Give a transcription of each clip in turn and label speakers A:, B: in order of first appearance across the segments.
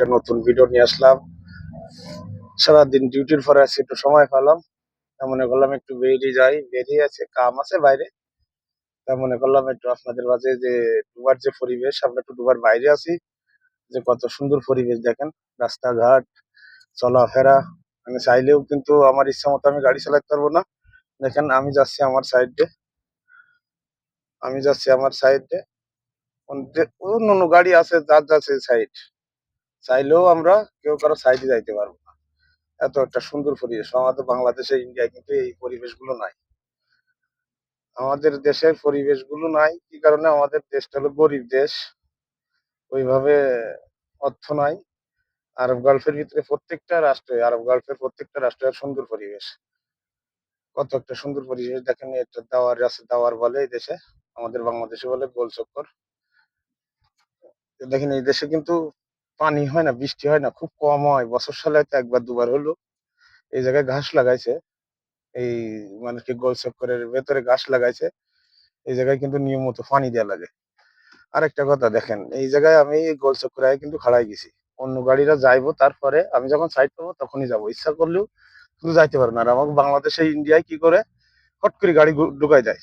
A: একটা নতুন ভিডিও নিয়ে আসলাম। সারাদিন ডিউটির পরে আজকে একটু সময় পেলাম। মনে করলাম একটু বেরিয়ে যাই। বেরিয়ে আছে কাম আছে বাইরে। মনে করলাম একটু আপনাদের মাঝে যে ডুবার যে পরিবেশ, আমরা একটু ডুবার বাইরে আছি। যে কত সুন্দর পরিবেশ দেখেন। রাস্তাঘাট, চলাফেরা। আমি চাইলেও কিন্তু আমার ইচ্ছা মতো আমি গাড়ি চালাতে পারব না। দেখেন, আমি যাচ্ছি আমার সাইডে আমি যাচ্ছি আমার সাইডে অন্য অন্য গাড়ি আছে, যার যাচ্ছে সাইড চাইলেও আমরা কেউ কারও সাইডে যাইতে পারব না। এত একটা সুন্দর পরিবেশ। আমাদের বাংলাদেশে ইন্ডিয়ায় কিন্তু এই পরিবেশগুলো নাই। আমাদের দেশের পরিবেশগুলো নাই, কি কারণে? আমাদের দেশটা হলো গরিব দেশ। ওইভাবে অর্থ নাই। আরব গালফের ভিতরে প্রত্যেকটা রাষ্ট্রে আরব গালফের প্রত্যেকটা রাষ্ট্রের সুন্দর পরিবেশ। কত একটা সুন্দর পরিবেশ। দেখেন একটা দাওয়ার আছে, দাওয়ার বলে এই দেশে। আমাদের বাংলাদেশে বলে গোল চক্কর দেখেন এই দেশে কিন্তু পানি হয় না, বৃষ্টি হয় না, খুব কম হয়। বছর সালে হয়তো একবার, দুবার হলো। এই জায়গায় ঘাস লাগাইছে। এই মানে কি গোল চক্করের ভেতরে ঘাস লাগাইছে। এই জায়গায় কিন্তু নিয়মিত পানি দেওয়া লাগে। আরেকটা কথা দেখেন, এই জায়গায় আমি গোল চক্করে কিন্তু খাড়াই গেছি। অন্য গাড়িরা যাইবো তারপরে আমি যখন সাইড পাবো তখনই যাব। ইচ্ছা করলেও শুধু যাইতে পারব না। আর আমাকে বাংলাদেশে, ইন্ডিয়ায় কি করে? হট করে গাড়ি ঢুকাই দেয়।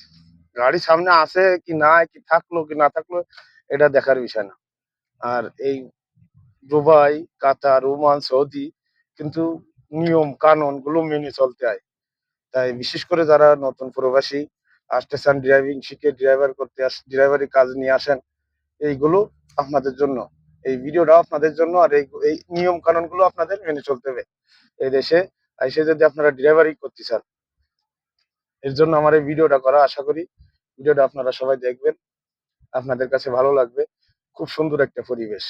A: গাড়ি সামনে আছে কি নাই, কি থাকল, কি না থাকল, এটা দেখার বিষয় না। আর এই দুবাই, কাতার, ওমান, সৌদি কিন্তু নিয়ম, কানুনগুলো মেনে চলতে হয়। তাই বিশেষ করে যারা নতুন প্রবাসী, আসতেছেন ড্রাইভিং শিখে ড্রাইভার করতে আস ড্রাইভারি কাজ নিয়ে আসেন, এইগুলো আপনাদের জন্য। এই ভিডিওটা আপনাদের জন্য আর এই নিয়ম, কানুনগুলো আপনাদের মেনে চলতে হবে। এই দেশে এসে যদি আপনারা ড্রাইভারি করতে চান, এর জন্য আমার এই ভিডিওটা করা আশা করি, ভিডিওটা আপনারা সবাই দেখবেন। আপনাদের কাছে ভালো লাগবে। খুব সুন্দর একটা পরিবেশ।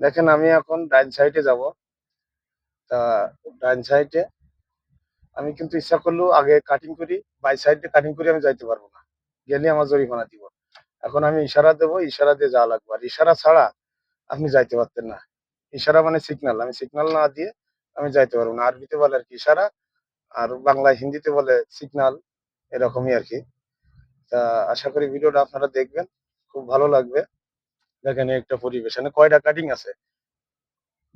A: দেখেন, আমি এখন ডাইন সাইডে যাব। তা ডাইন সাইডে আমি কিন্তু ইচ্ছা করলেও আগে কাটিং করি, বাই সাইডে কাটিং করে আমি যাইতে পারব না। গেলে আমার জরিমানা দিব। এখন আমি ইশারা দেবো, ইশারা দিয়ে যাওয়া লাগবে। আর ইশারা ছাড়া আপনি যাইতে পারতেন না। ইশারা মানে সিগনাল আমি সিগনাল না দিয়ে আমি যাইতে পারব না। আরবিতে বলে আর কি, ইশারা। আর বাংলায় হিন্দিতে বলে সিগনাল এরকমই আর কি। তা আশা করি ভিডিওটা আপনারা দেখবেন। খুব ভালো লাগবে। দেখেন একটা পরিবেশ, এখানে কয়টা কাটিং আছে?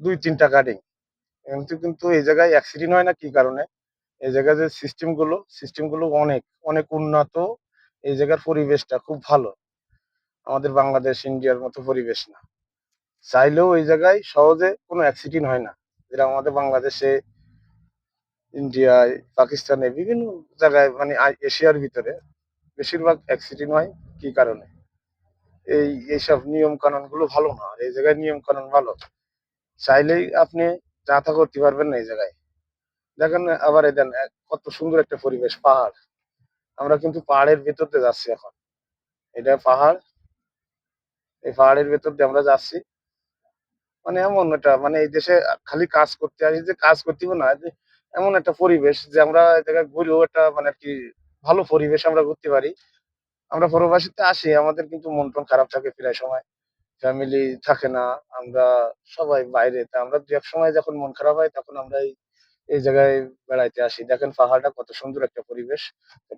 A: দুই তিনটা কাটিং কিন্তু কিন্তু এই জায়গায় অ্যাক্সিডেন্ট হয় না, কি কারণে? এই জায়গায় যে সিস্টেমগুলো সিস্টেমগুলো অনেক অনেক উন্নত। এই জায়গার পরিবেশটা খুব ভালো। আমাদের বাংলাদেশ, ইন্ডিয়ার মতো পরিবেশ না। চাইলেও এই জায়গায় সহজে কোনো অ্যাক্সিডেন্ট হয় না। যেটা আমাদের বাংলাদেশে ইন্ডিয়ায় পাকিস্তানে বিভিন্ন জায়গায় মানে এশিয়ার ভিতরে বেশিরভাগ অ্যাক্সিডেন্ট হয়, কি কারণে? এই এইসব নিয়ম কানুনগুলো ভালো না, এই জায়গায় নিয়ম কানুন ভালো। চাইলেই আপনি যা তা করতে পারবেন না এই জায়গায়। দেখেন আবার এই দেন কত সুন্দর একটা পরিবেশ, পাহাড়। আমরা কিন্তু পাহাড়ের ভেতর দিয়ে যাচ্ছি এখন। এটা পাহাড়। এই পাহাড়ের ভেতর দিয়ে আমরা যাচ্ছি। মানে এমন একটা মানে এই দেশে খালি কাজ করতে আসি যে কাজ করতে না এমন একটা পরিবেশ যে আমরা এই জায়গায় ঘুরেও একটা মানে কি ভালো পরিবেশ আমরা ঘুরতে পারি। আমরা পরবাসীতে আসি, আমাদের কিন্তু মন টন খারাপ থাকে প্রায় সময়। ফ্যামিলি থাকে না, আমরা সবাই বাইরে। তা আমরা দু এক সময় যখন মন খারাপ হয়, তখন আমরা এই জায়গায় বেড়াইতে আসি। দেখেন পাহাড়টা কত সুন্দর একটা পরিবেশ।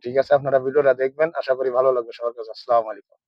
A: ঠিক আছে, আপনারা ভিডিওটা দেখবেন। আশা করি ভালো লাগবে সবার কাছে। আসসালামু আলাইকুম।